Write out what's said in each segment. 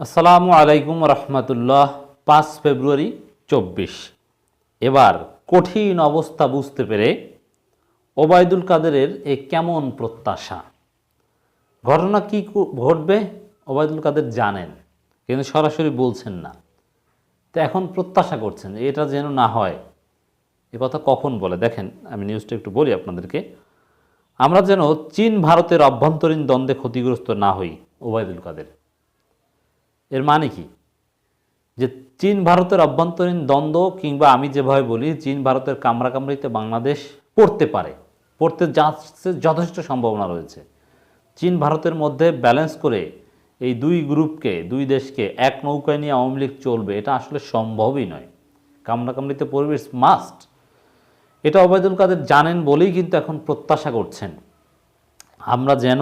আসসালামু আলাইকুম রহমতুল্লাহ, পাঁচ ফেব্রুয়ারি চব্বিশ। এবার কঠিন অবস্থা বুঝতে পেরে ওবায়দুল কাদেরের এ কেমন প্রত্যাশা? ঘটনা কি ঘটবে? ওবায়দুল কাদের জানেন, কিন্তু সরাসরি বলছেন না। তো এখন প্রত্যাশা করছেন, এটা যেন না হয়। এ কথা কখন বলে? দেখেন, আমি নিউজটা একটু বলি আপনাদেরকে। আমরা যেন চীন ভারতের অভ্যন্তরীণ দ্বন্দ্বে ক্ষতিগ্রস্ত না হই, ওবায়দুল কাদের। এর মানে কি? যে চীন ভারতের অভ্যন্তরীণ দ্বন্দ্ব কিংবা আমি যেভাবে বলি, চীন ভারতের কামড়াকামড়িতে বাংলাদেশ পড়তে পারে, পড়তে যাচ্ছে যথেষ্ট সম্ভাবনা রয়েছে। চীন ভারতের মধ্যে ব্যালেন্স করে এই দুই গ্রুপকে, দুই দেশকে এক নৌকায় নিয়ে আওয়ামী লীগ চলবে, এটা আসলে সম্ভবই নয়। কামড়াকামড়িতে পরিবেশ মাস্ট এটা ওবায়দুল কাদের জানেন বলেই কিন্তু এখন প্রত্যাশা করছেন। আমরা যেন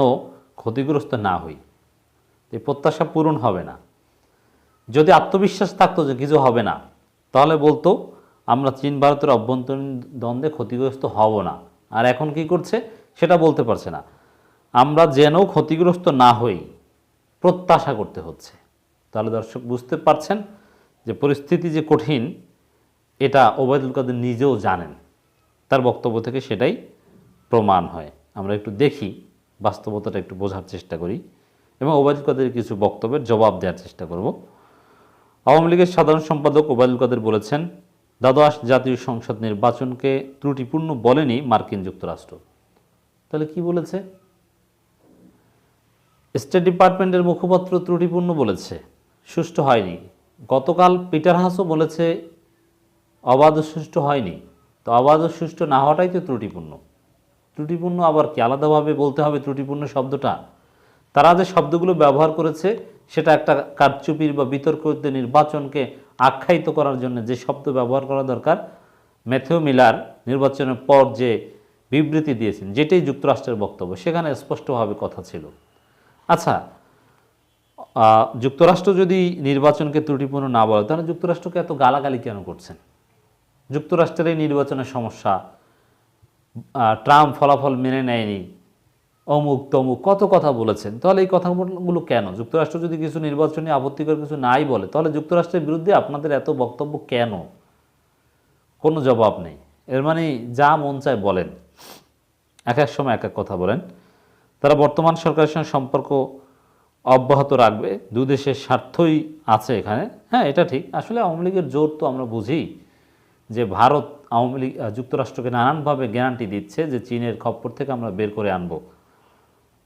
ক্ষতিগ্রস্ত না হই। এই প্রত্যাশা পূরণ হবে না। যদি আত্মবিশ্বাস থাকতো যে কিছু হবে না, তাহলে বলতো, আমরা চীন ভারতের অভ্যন্তরীণ দ্বন্দ্বে ক্ষতিগ্রস্ত হব না। আর এখন কি করছে, সেটা বলতে পারছে না। আমরা যেন ক্ষতিগ্রস্ত না হই, প্রত্যাশা করতে হচ্ছে। তাহলে দর্শক বুঝতে পারছেন যে পরিস্থিতি যে কঠিন, এটা ওবায়দুল কাদের নিজেও জানেন। তার বক্তব্য থেকে সেটাই প্রমাণ হয়। আমরা একটু দেখি, বাস্তবতাটা একটু বোঝার চেষ্টা করি এবং ওবায়দুল কাদের কিছু বক্তব্যের জবাব দেওয়ার চেষ্টা করব। আওয়ামী লীগের সাধারণ সম্পাদক ওবায়দুল কাদের বলেছেন, দ্বাদশ জাতীয় সংসদ নির্বাচনকে ত্রুটিপূর্ণ বলেনি মার্কিন যুক্তরাষ্ট্র। তাহলে কি বলেছে? স্টেট ডিপার্টমেন্টের মুখপাত্র ত্রুটিপূর্ণ বলেছে, সুষ্ঠু হয়নি। গতকাল পিটার হাসও বলেছে অবাধ সুষ্ঠু হয়নি। তো অবাধ সুষ্ঠু না হওয়াটাই তো ত্রুটিপূর্ণ। ত্রুটিপূর্ণ আবার কি? আলাদাভাবে বলতে হবে ত্রুটিপূর্ণ শব্দটা? তারা যে শব্দগুলো ব্যবহার করেছে সেটা একটা কারচুপির বা বিতর্কিত নির্বাচনকে আখ্যায়িত করার জন্য যে শব্দ ব্যবহার করা দরকার, ম্যাথিউ মিলার নির্বাচনের পর যে বিবৃতি দিয়েছেন, যেটাই যুক্তরাষ্ট্রের বক্তব্য, সেখানে স্পষ্টভাবে কথা ছিল। আচ্ছা যুক্তরাষ্ট্র যদি নির্বাচনকে ত্রুটিপূর্ণ না বলে, তাহলে যুক্তরাষ্ট্রকে এত গালাগালি কেন করছেন? যুক্তরাষ্ট্রের এই নির্বাচনের সমস্যা ট্রাম্প ফলাফল মেনে নেয়নি অমুক তমুক, কত কথা বলেছেন? তাহলে এই কথাগুলো কেন? যুক্তরাষ্ট্র যদি কিছু নির্বাচনী আপত্তিকর কিছু নাই বলে, তাহলে যুক্তরাষ্ট্রের বিরুদ্ধে আপনাদের এত বক্তব্য কেন? কোনো জবাব নেই। এর মানে যা মন চায় বলেন। এক এক সময় এক এক কথা বলেন। তারা বর্তমান সরকারের সঙ্গে সম্পর্ক অব্যাহত রাখবে। দু দেশের স্বার্থই আছে এখানে। হ্যাঁ এটা ঠিক। আসলে আওয়ামী লীগের জোর তো আমরা বুঝি যে ভারত আওয়ামী লীগ যুক্তরাষ্ট্রকে নানানভাবে গ্যারান্টি দিচ্ছে যে চীনের খপ্পর থেকে আমরা বের করে আনব।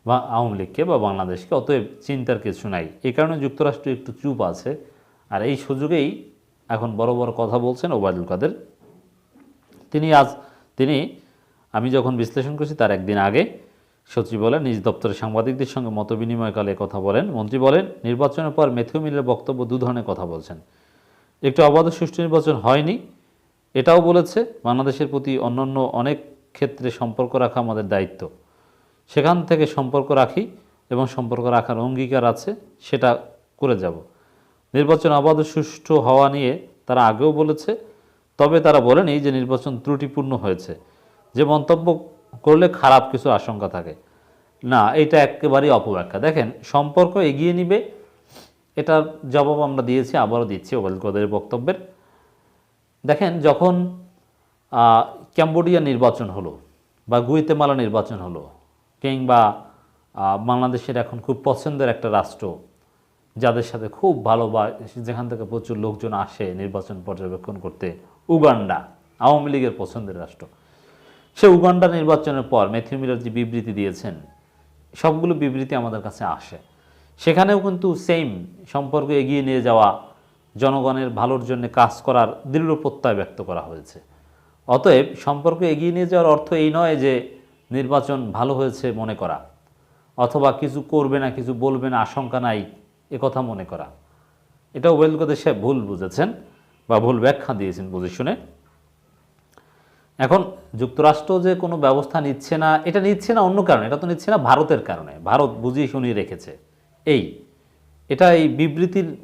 বা আওয়ামী লীগকে বা বাংলাদেশকে, অতএব চিন্তার কিছু নাই। এই কারণে যুক্তরাষ্ট্র একটু চুপ আছে। আর এই সুযোগেই এখন বড় বড় কথা বলছেন ওবায়দুল কাদের। তিনি আজ, তিনি, আমি যখন বিশ্লেষণ করছি তার একদিন আগে সচিব বলেন, নিজ দপ্তরের সাংবাদিকদের সঙ্গে মত বিনিময়কালে কথা বলেন। মন্ত্রী বলেন, নির্বাচনের পর মেথিউ মিলের বক্তব্য দু ধরনের কথা বলছেন। একটু অবাধ সুষ্ঠু নির্বাচন হয়নি, এটাও বলেছে, বাংলাদেশের প্রতি অন্যান্য অনেক ক্ষেত্রে সম্পর্ক রাখা আমাদের দায়িত্ব। সেখান থেকে সম্পর্ক রাখি এবং সম্পর্ক রাখার অঙ্গীকার আছে, সেটা করে যাব। নির্বাচন অবাধ সুষ্ঠু হওয়া নিয়ে তারা আগেও বলেছে, তবে তারা বলেনি যে নির্বাচন ত্রুটিপূর্ণ হয়েছে। যে মন্তব্য করলে খারাপ কিছু আশঙ্কা থাকে। না, এটা একেবারেই অপব্যাখ্যা। দেখেন, সম্পর্ক এগিয়ে নিবে, এটার জবাব আমরা দিয়েছি, আবারও দিচ্ছি ওবায়দুল বক্তব্যের। দেখেন, যখন ক্যাম্বোডিয়া নির্বাচন হলো বা গুইতেমালা নির্বাচন হলো কিংবা বাংলাদেশের এখন খুব পছন্দের একটা রাষ্ট্র, যাদের সাথে খুব ভালো বা যেখান থেকে প্রচুর লোকজন আসে নির্বাচন পর্যবেক্ষণ করতে, উগান্ডা, আওয়ামী লীগের পছন্দের রাষ্ট্র। সে উগান্ডা নির্বাচনের পর ম্যাথিউ মিলার যে বিবৃতি দিয়েছেন, সবগুলো বিবৃতি আমাদের কাছে আসে। সেখানেও কিন্তু সেম সম্পর্ক এগিয়ে নিয়ে যাওয়া, জনগণের ভালোর জন্য কাজ করার দৃঢ় প্রত্যয় ব্যক্ত করা হয়েছে। অতএব সম্পর্ক এগিয়ে নিয়ে যাওয়ার অর্থ এই নয় যে নির্বাচন ভালো হয়েছে মনে করা। অথবা কিছু করবে না, কিছু বলবে না, আশঙ্কা নাই কথা মনে করা। এটা ওয়েলকো দেশে ভুল বুঝেছেন বা ভুল ব্যাখ্যা দিয়েছেন বুঝে শুনে। এখন যুক্তরাষ্ট্র যে কোনো ব্যবস্থা নিচ্ছে না, এটা নিচ্ছে না অন্য কারণে, এটা তো নিচ্ছে না ভারতের কারণে। ভারত বুঝিয়ে শুনিয়ে রেখেছে। এই, এটা এই বিবৃতির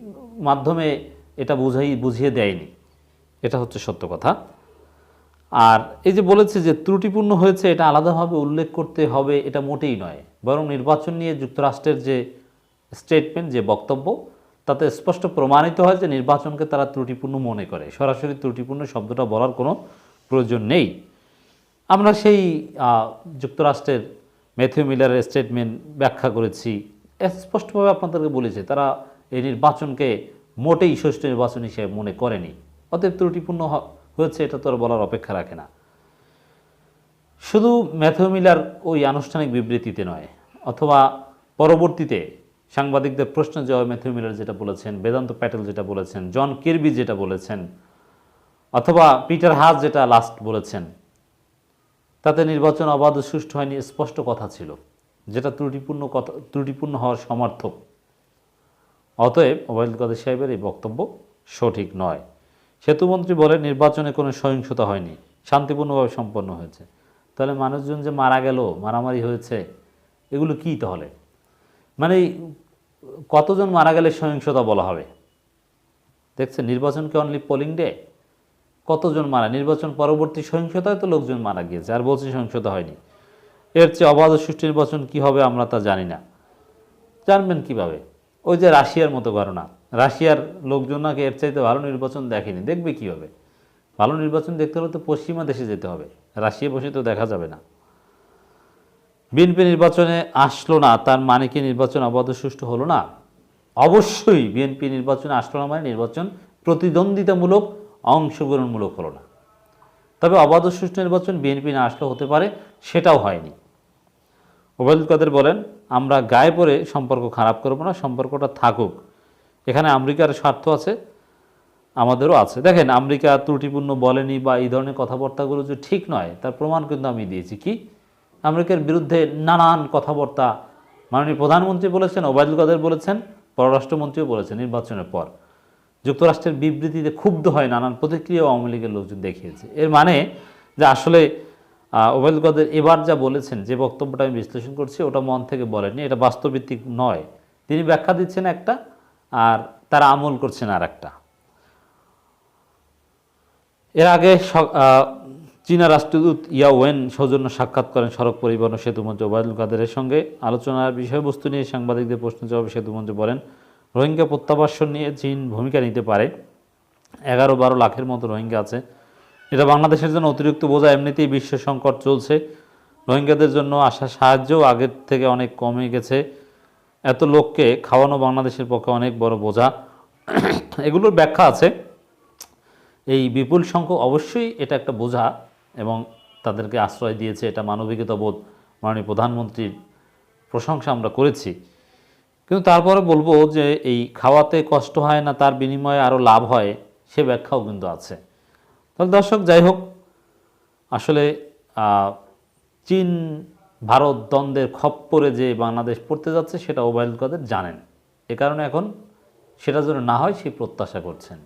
মাধ্যমে এটা বুঝাই, বুঝিয়ে দেয়নি। এটা হচ্ছে সত্য কথা। আর এই যে বলেছে যে ত্রুটিপূর্ণ হয়েছে, এটা আলাদাভাবে উল্লেখ করতে হবে, এটা মোটেই নয়। বরং নির্বাচন নিয়ে যুক্তরাষ্ট্রের যে স্টেটমেন্ট যে বক্তব্য, তাতে স্পষ্ট প্রমাণিত হয় যে নির্বাচনকে তারা ত্রুটিপূর্ণ মনে করে। সরাসরি ত্রুটিপূর্ণ শব্দটা বলার কোনো প্রয়োজন নেই। আমরা সেই যুক্তরাষ্ট্রের ম্যাথিউ মিলারের স্টেটমেন্ট ব্যাখ্যা করেছি। স্পষ্টভাবে আপনাদেরকে বলেছে, তারা এই নির্বাচনকে মোটেই সুষ্ঠু নির্বাচন হিসেবে মনে করেনি। অতএব ত্রুটিপূর্ণ হয়েছে, এটা তো আর বলার অপেক্ষা রাখে না। শুধু ম্যাথিউ মিলার ওই আনুষ্ঠানিক বিবৃতিতে নয়, অথবা পরবর্তীতে সাংবাদিকদের প্রশ্ন জবাবে ম্যাথিউ মিলার যেটা বলেছেন, বেদান্ত প্যাটেল যেটা বলেছেন, জন কিরবি যেটা বলেছেন, অথবা পিটার হাস যেটা লাস্ট বলেছেন, তাতে নির্বাচন অবাধ সুষ্ঠু হয়নি স্পষ্ট কথা ছিল, যেটা ত্রুটিপূর্ণ কথা, ত্রুটিপূর্ণ হওয়ার সমর্থক। অতএব ওবায়দুল কাদের সাহেবের এই বক্তব্য সঠিক নয়। সেতুমন্ত্রী বলে নির্বাচনে কোনো সহিংসতা হয়নি, শান্তিপূর্ণভাবে সম্পন্ন হয়েছে। তাহলে মানুষজন যে মারা গেল, মারামারি হয়েছে, এগুলো কি তাহলে? মানে কতজন মারা গেলে সহিংসতা বলা হবে? দেখছেন, নির্বাচনকে অনলি পোলিং ডে কতজন মারা? নির্বাচন পরবর্তী সহিংসতায় তো লোকজন মারা গিয়েছে, আর বলছে সহিংসতা হয়নি। এর চেয়ে অবাধ সুষ্ঠু নির্বাচন কী হবে আমরা তা জানি না। জানবেন কীভাবে? ওই যে রাশিয়ার মতো ঘটনা। রাশিয়ার লোকজন নাকি এর চাইতে ভালো নির্বাচন দেখেনি। দেখবে কীভাবে ভালো নির্বাচন দেখতে হলে তো পশ্চিমা দেশে যেতে হবে। রাশিয়া বসে তো দেখা যাবে না। বিএনপি নির্বাচনে আসলো না, তার মানে কি নির্বাচন অবাধ সুষ্ঠু হলো না? অবশ্যই বিএনপি নির্বাচনে আসলো না মানে নির্বাচন প্রতিদ্বন্দ্বিতামূলক, অংশগ্রহণমূলক হলো না। তবে অবাধ সুষ্ঠু নির্বাচন বিএনপি না আসলেও হতে পারে সেটাও হয়নি। ওবায়দুল কাদের বলেন, আমরা গায়ে পড়ে সম্পর্ক খারাপ করব না, সম্পর্কটা থাকুক। এখানে আমেরিকার স্বার্থ আছে, আমাদেরও আছে। দেখেন, আমেরিকা ত্রুটিপূর্ণ বলেনি বা এই ধরনের কথাবার্তাগুলো যে ঠিক নয়, তার প্রমাণ কিন্তু আমি দিয়েছি। কি? আমেরিকার বিরুদ্ধে নানান কথাবার্তা মাননীয় প্রধানমন্ত্রী বলেছেন, ওবায়দুল কাদের বলেছেন, পররাষ্ট্রমন্ত্রীও বলেছেন নির্বাচনের পর। যুক্তরাষ্ট্রের বিবৃতিতে ক্ষুব্ধ হয় নানান প্রতিক্রিয়াও আওয়ামী লীগের লোকজন দেখিয়েছে। এর মানে যে আসলে ওবায়দুল কাদের এবার যা বলেছেন, যে বক্তব্যটা আমি বিশ্লেষণ করছি, ওটা মন থেকে বলেননি, এটা বাস্তবভিত্তিক নয়। তিনি ব্যাখ্যা দিচ্ছেন একটা আর তারা আমল করছেন আর একটা এর আগে চীনা রাষ্ট্রদূত ইয়া ওয়েন সৌজন্য সাক্ষাৎ করেন সড়ক পরিবহন ও সেতুমন্ত্রী ওবায়দুল কাদেরের সঙ্গে। আলোচনার বিষয়বস্তু নিয়ে সাংবাদিকদের প্রশ্ন জবাবে সেতুমন্ত্রী বলেন, রোহিঙ্গা প্রত্যাবাসন নিয়ে চীন ভূমিকা নিতে পারে। এগারো বারো লাখের মতো রোহিঙ্গা আছে। এটা বাংলাদেশের জন্য অতিরিক্ত বোঝা, এমনিতেই বিশ্ব সংকট চলছে। রোহিঙ্গাদের জন্য আসা সাহায্যও আগের থেকে অনেক কমে গেছে। এত লোককে খাওয়ানো বাংলাদেশের পক্ষে অনেক বড় বোঝা। এগুলোর ব্যাখ্যা আছে। এই বিপুল সংখ্যক অবশ্যই এটা একটা বোঝা এবং তাদেরকে আশ্রয় দিয়েছে, এটা মানবিকতা বোধ মাননীয় প্রধানমন্ত্রীর প্রশংসা আমরা করেছি। কিন্তু তারপরে বলব যে এই খাওয়াতে কষ্ট হয় না, তার বিনিময়ে আরও লাভ হয়, সে ব্যাখ্যাও কিন্তু আছে। তাহলে দর্শক, যাই হোক, আসলে চীন ভারত দ্বন্দ্বের খপ্পরে যে বাংলাদেশ পড়তে যাচ্ছে, সেটা ওবায়দুল কাদের জানেন। এ কারণে এখন সেটা যেন না হয়, সেই প্রত্যাশা করছেন।